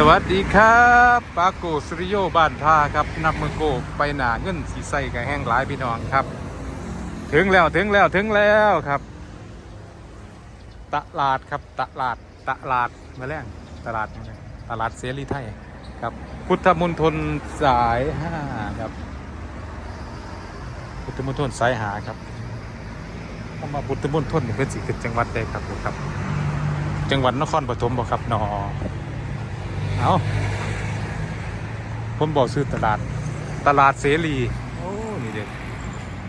สวัสดีครับปาโกสุริโยบ้านท่าครับนำมือโกไปหนาเงินสีใสกับแห้งหลายพี่น้องครับ ถึงแล้วถึงแล้วถึงแล้วครับตลาดครับตลาดตลาดมาแรงตลาดมาแรตลาดเสรีไทยครับ พุทธมณฑลสายห้าครับ พุทธมณฑลสายหาครับเข้ามาพุทธมณฑลนี่เป็นสิเกิจังหวัดใดครับผมครับ จังหวัดนครปฐมบ่ครับนอ เอาผมบอกซื้อตลาด ตลาดเสรี โอ้ นี่เด็ก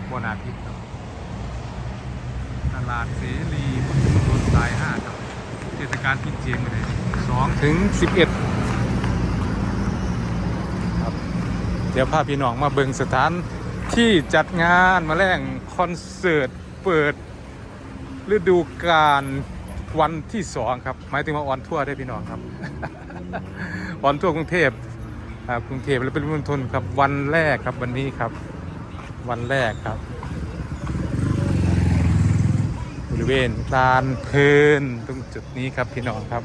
บนาพิษครับ ตลาดเสรีพุทธมณฑลสายห้าครับ เทศกาลกินเจงเลยสองถึงสิบเอ็ดครับ เดี๋ยวพาพี่น้องมาเบิงสถานที่จัดงานมาแรงคอนเสิร์ต เปิดฤดูกาลวันที่สองครับ หมายถึงว่าออนทั่วได้พี่น้องครับ ออนทั่วกรุงเทพครับกรุงเทพและเป็นมณฑลครับวันแรกครับวันนี้ครับ วันแรกครับ บริเวณลานเพลินตรงจุดนี้ครับพี่น้องครับ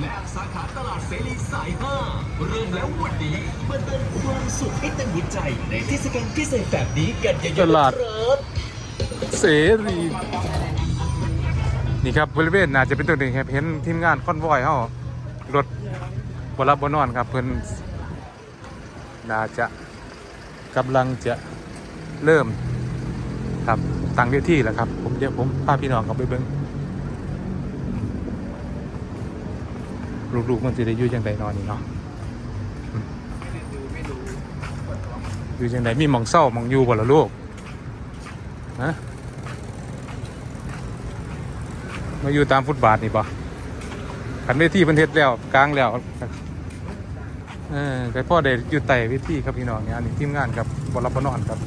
และสาขาตลาดเสรีสาย 5 เริ่มแล้ววันนี้มาเติมความสุขให้เต็มหัวใจ ในเทศกาลพิเศษแบบนี้กันเยอะๆลาดนะครับเสรี นี่ครับบริเวณน่าจะเป็นตัวหนึ่งครับเห็นทีมงานคอนวอยเขารถบรับบนอนครับเพิ่อนน่าจะกำลังจะเริ่มครับตั้งเวทีแล้วครับ ผมเดี๋ยวผมพาพี่น้องเขาไปเบิ้งลูกๆมันจะได้อยู่ยังไงนอนนี่เนาะอืมอยู่ยังไงมีหมองเศร้าหมองอยู่บ่ละลูกฮะ มาอยู่ตามฟุตบาทนี่ปะขันเวทีเพันเทศแล้วกลางแล้วเออแต่พ่อได้อยู่ไต่เวทีครับพี่น้องเนี่ยอันนี้ทีมงานครับบรับบนอนครับ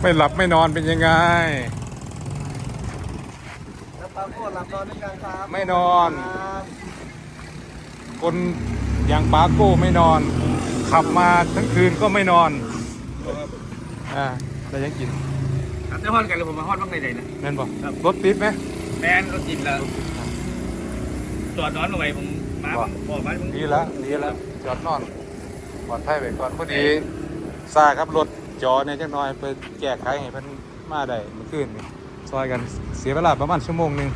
ไม่หลับไม่นอนเป็นยังไงแล้วปาโก้หลับนอนด้วยกันครับไม่นอน คนอย่างปาโก้ไม่นอน ขับมาทั้งคืนก็ไม่นอนอ่าแต่ยังกิน ครับได้ฮอนกันเลยผมมาฮอนบ้างในใดนะ แม่นบอกรถติดไหมแฟนก็กินแล้วจอดนอนเอาไว้ผมมาว่าบอกมาผมดีแล้วดีแล้วจอดนอนปลอดภัยไปก่อนพอดีซาครับรถจอเนี่ยจักหน่อยไปแก้ไขให้เพิ่นมาได้เมื่อคืนนี่ซอยกันเสียเวลาประมาณชั่วโมงหนึง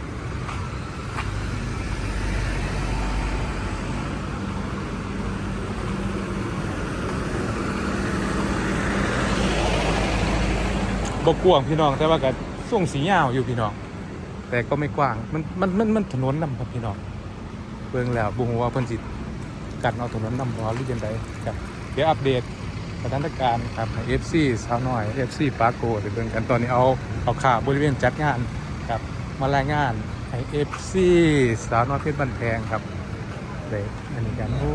บกว้างพี่น้องแต่ว่าก็ส่งสียาวอยู่พี่น้อง แต่ก็ไม่กว้างมันมันมันมันถนนนำครับพี่น้องเบิ่งแล้วบุงว่าเพิ่นสิกัดเอาถนนนำบ่หรือยังไงครับเดี๋ยวอัปเดตสถานการณ์ครับให้ FC สาวน้อย FC ปาโกเดี๋ยวเบิ่งกันตอนนี้เอาเอาข่าวบริเวณจัดงานครับมารายงานให้ FC สาวน้อยเพชรบ้านแพงครับเลยอันนี้กันโอ้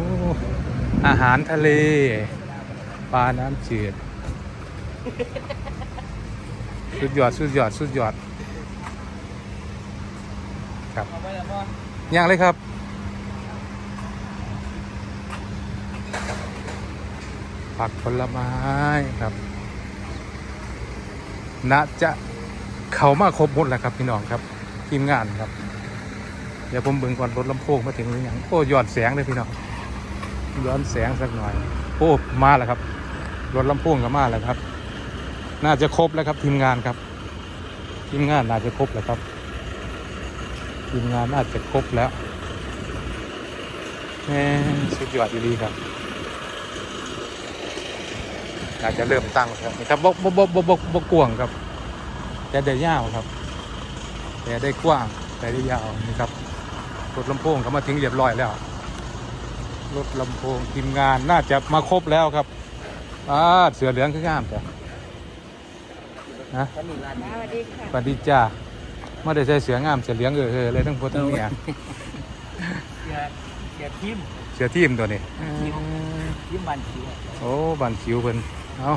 อาหารทะเล ปลาน้ำจืด สุดยอดสุดยอดสุดยอดครับย่างเลยครับผักผลไม้ครับน่าจะเขามาครบหมดแล้วครับพี่น้องครับทีมงานครับ เดี๋ยวผมเบิ่งก่อนรถลำโพงมาถึงหรือยังโอ้ย้อนแสงเลยพี่น้องย้อนแสงสักหน่อย โอ้มาแล้วครับรถลำโพงก็มาแล้วครับ น่าจะครบแล้วครับทีมงานครับ ทีมงานน่าจะครบแล้วครับ ทีมงานน่าจะครบแล้วแหมสุดยอดดีครับน่าจะเริ่มตั้งแล้วครับนี่ครับบกบกบกบกบกบกวงครับ แต่ได้ยาวครับ แต่ได้กว้างแต่ได้ยาวนี่ครับรถลำโพงเขามาทิ้งเรียบร้อยแล้วรถลำโพงทีมงานน่าจะมาครบแล้วครับอ่าเสือเหลืองคืองามจ้ะ นะสนุกร้านสวัสดีค่ะสวัสดีจ้าไม่ได้ใส่เสืองามเสือเหลืองเออเออเลยทั้งพดทั้งเมียเกียร์เกียร์ทิมเสือทีมตัวนี้ทิมบันคิวโอ้บันคิวเพิ่นเอา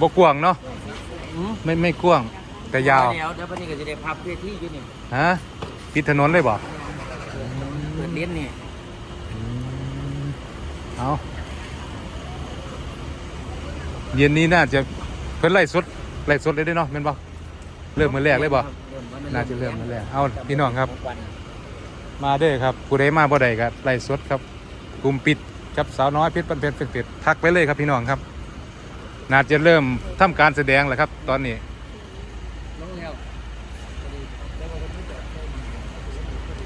บกกวางเนาะอืมไม่ไม่กว้างแต่ยาวเดี๋ยวเดี๋ยววันนี้ก็จะได้พับเวทีอยู่นี่ฮะติดถนนเลยบ่เปิดเลี้ยนนี่เอาเย็นนี้น่าจะ เพิ่นไล่สดไล่สดเลยเด้เนาะแม่นบ่เริ่มมือแรกเลยบ่ น่าจะเริ่มมือแรกเอาพี่น้องครับ มาเด้อครับผู้ใดมาบ่ได้ก็ไล่สดครับกลุ่มปิดครับสาวน้อยเพชรปันเพชรเพชรเพชรทักไปเลยครับพี่น้องครับ น่าจะเริ่มทำการแสดงแล้วครับ ตอนนี้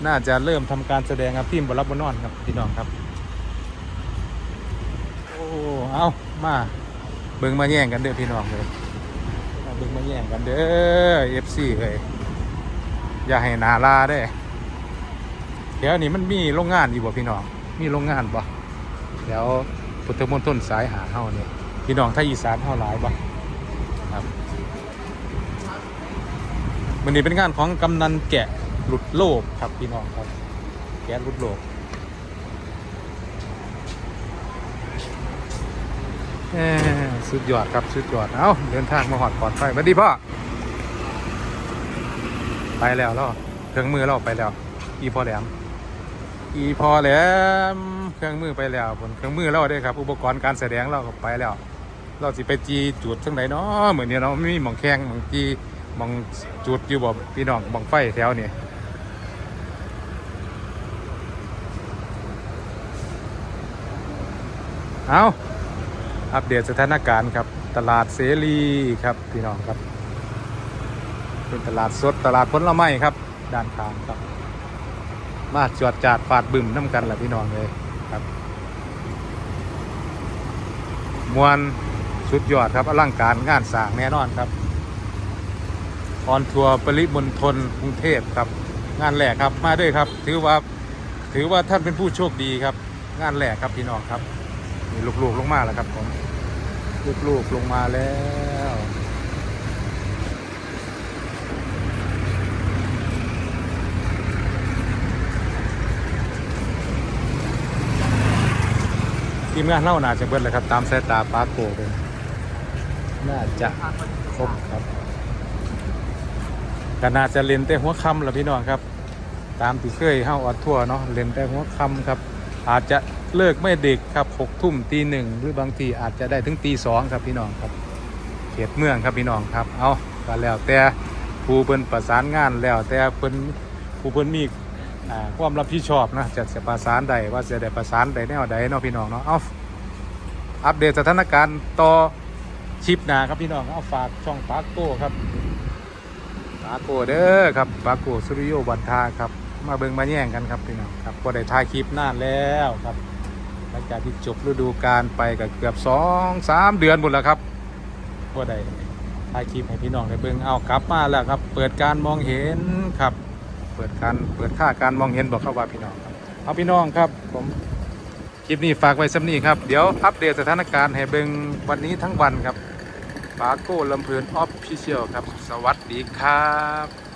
น่าจะเริ่มทำการแสดงครับทีมบอลรับบอนอนครับพี่น้องครับ โอ้เอามา เบิ่งมาแย่งกันเด้อพี่น้องเลยเบิ่งมาแย่งกันเด้อเอฟซีเลยอย่าให้นาลาได้อเดี๋ยวนี้มันมีโรงงานอยู่บ่พี่น้อง มีโรงงานบ่เดี๋ยวพุทธมณฑลสายหาเฮาเนี่ยพี่น้องไทยอีสานเฮาหลายบ่ครับวันนี้เป็นงานของกำนันแกะหลุดโลกครับพี่น้องครับ แกะหลุดโลกเออ สุดยอดครับสุดยอด เอาเดินทางมาหอดปลอดภัยสวัสดีพ่อ ไปแล้วล่อเครื่องมือเราไปแล้ว อีพอแหลม อีพอแหลม เครื่องมือไปแล้วบนเครื่องมือเราได้ครับ อุปกรณ์การแสดงเราก็ไปแล้ว เราสิไปจีจุดทั้งไหนเนาะเหมือนเนี่ยเนาะไม่มีหมองแข้งหมองจีหมองจุดอยู่บ่พี่น้องหมองไฟแถวนี่เอา อัปเดตสถานการณ์ครับ ตลาดเสรีครับพี่น้องครับ เป็นตลาดสดตลาดผลไม้ครับ ด้านข้างครับ มาจวดจาดฟาดบึ้มน้ำกันแหละพี่น้องเลยครับมวนสุดยอดครับอลังการงานสร้างแน่นอนครับออนทัวร์ปริมณฑลกรุงเทพครับ งานแรกครับมาด้วยครับ ถือว่าถือว่าท่านเป็นผู้โชคดีครับ งานแรกครับพี่น้องครับ นี่ลูกๆลงมาแล้วครับผมลูกๆลงมาแล้วทีมงานเล่านาจะเบิดเลยครับ ตามสายตาปาโกเป็นน่าจะครบครับก็น่าจะเล่นแต่หัวค่ำแหละพี่น้องครับ ตามที่เคยเฮ้าออดทั่วเนาะเล่นแต่หัวค่ำครับ อาจจะ เลิกไม่เดึกครับหกทุ่มตีหนึ่งหรือบางทีอาจจะได้ถึงตีสองครับพี่น้องครับเขตเมืองครับพี่น้องครับ เอาก็แล้วแต่ผู้เพิ่นประสานงานแล้วแต่เพิ่นผู้เพิ่นมีความรับผิดชอบนะจะจะประสานใดว่าจะได้ประสานใดแนวใดเนาะพี่น้องเนาะเอาอัปเดตสถานการณ์ต่อชิปนาครับพี่น้องเอาฝากช่องปาโก้ครับปาโก้เด้อครับปาโก้สุริโยบันทาครับ มาเบิ่งมาแย่งกันครับพี่น้องครับก็ได้ถ่ายคลิปนานแล้วครับ หลังจากที่จบฤดูกาลไปก็เกือบสองสามเดือนหมดแล้วครับก็ได้ถ่ายคลิปให้พี่น้องได้เบิ่งเอากลับมาแล้วครับ เปิดการมองเห็นครับ เปิดการเปิดค่าการมองเห็นบอกเข้าว่าพี่น้องครับเอาพี่น้องครับผมคลิปนี้ฝากไว้สำนี้ครับเดี๋ยวอัปเดตสถานการณ์ให้เบิ่งวันนี้ทั้งวันครับปาโก้ลำเพลินออฟฟิเชียลครับ สวัสดีครับ